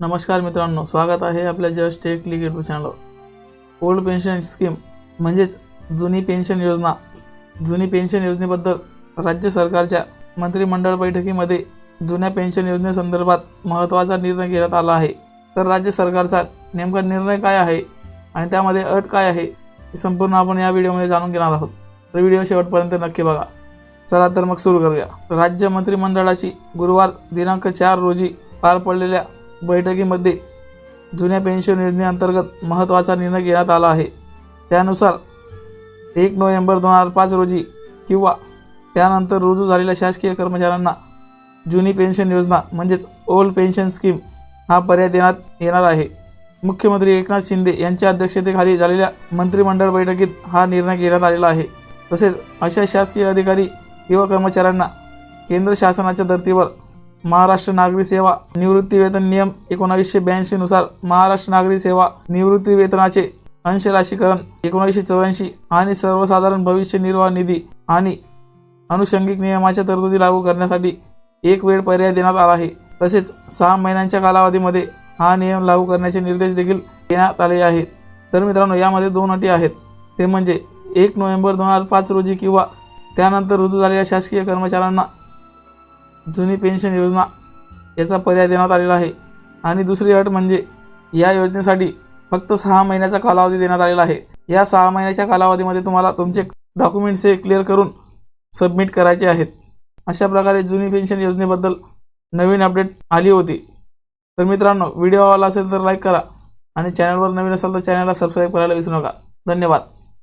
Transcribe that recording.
नमस्कार मित्रांनो स्वागत आहे आपल्या जस्ट टेक क्लिक युट्यूब चॅनलवर ओल्ड पेन्शन स्कीम म्हणजेच जुनी पेन्शन योजना. जुनी पेन्शन योजनेबद्दल राज्य सरकारच्या मंत्रिमंडळ बैठकीमध्ये जुन्या पेन्शन योजनेसंदर्भात महत्त्वाचा निर्णय घेण्यात आला आहे. तर राज्य सरकारचा नेमका निर्णय काय आहे आणि त्यामध्ये अट काय आहे हे संपूर्ण आपण या व्हिडिओमध्ये जाणून घेणार आहोत. तर व्हिडिओ शेवटपर्यंत नक्की बघा. चला तर मग सुरू करूया. राज्य मंत्रिमंडळाची गुरुवार दिनांक चार रोजी पार पडलेल्या बैठकीमध्ये जुन्या पेन्शन योजनेअंतर्गत महत्त्वाचा निर्णय घेण्यात आला आहे. त्यानुसार एक नोव्हेंबर दोन हजार पाच रोजी किंवा त्यानंतर रुजू झालेल्या शासकीय कर्मचाऱ्यांना जुनी पेन्शन योजना म्हणजेच ओल्ड पेन्शन स्कीम हा पर्याय देण्यात येणार आहे. मुख्यमंत्री एकनाथ शिंदे यांच्या अध्यक्षतेखाली झालेल्या मंत्रिमंडळ बैठकीत हा निर्णय घेण्यात आलेला आहे. तसेच अशा शासकीय अधिकारी किंवा कर्मचाऱ्यांना केंद्र शासनाच्या धर्तीवर महाराष्ट्र नागरी सेवा निवृत्ती वेतन नियम एकोणावीसशे ब्याऐंशी नुसार महाराष्ट्र नागरी सेवा निवृत्ती वेतनाचे अंशराशीकरण एकोणीसशे चौऱ्याऐंशी आणि सर्वसाधारण भविष्य निर्वाह निधी आणि अनुषंगिक नियमाच्या तरतुदी लागू करण्यासाठी एक वेळ पर्याय देण्यात आला आहे. तसेच सहा महिन्यांच्या कालावधीमध्ये हा नियम लागू करण्याचे निर्देश देखील देण्यात आले आहेत. तर मित्रांनो यामध्ये दोन अटी आहेत. ते म्हणजे एक नोव्हेंबर दोन हजार पाच रोजी किंवा त्यानंतर रुजू झालेल्या शासकीय कर्मचाऱ्यांना जुनी पेन्शन योजना याचा पर्याय देण्यात आलेला आहे. आणि दुसरी अट म्हणजे या योजनेसाठी फक्त सहा महिन्याचा कालावधी देण्यात आलेला आहे. या सहा महिन्याच्या कालावधीमध्ये तुम्हाला तुमचे डॉक्युमेंट्स हे क्लिअर करून सबमिट करायचे आहेत. अशा प्रकारे जुनी पेन्शन योजनेबद्दल नवीन अपडेट आली होती. तर मित्रांनो व्हिडिओ आवडला असेल तर लाईक करा आणि चॅनलवर नवीन असाल तर चॅनलला सबस्क्राईब करायला विसरू नका. धन्यवाद.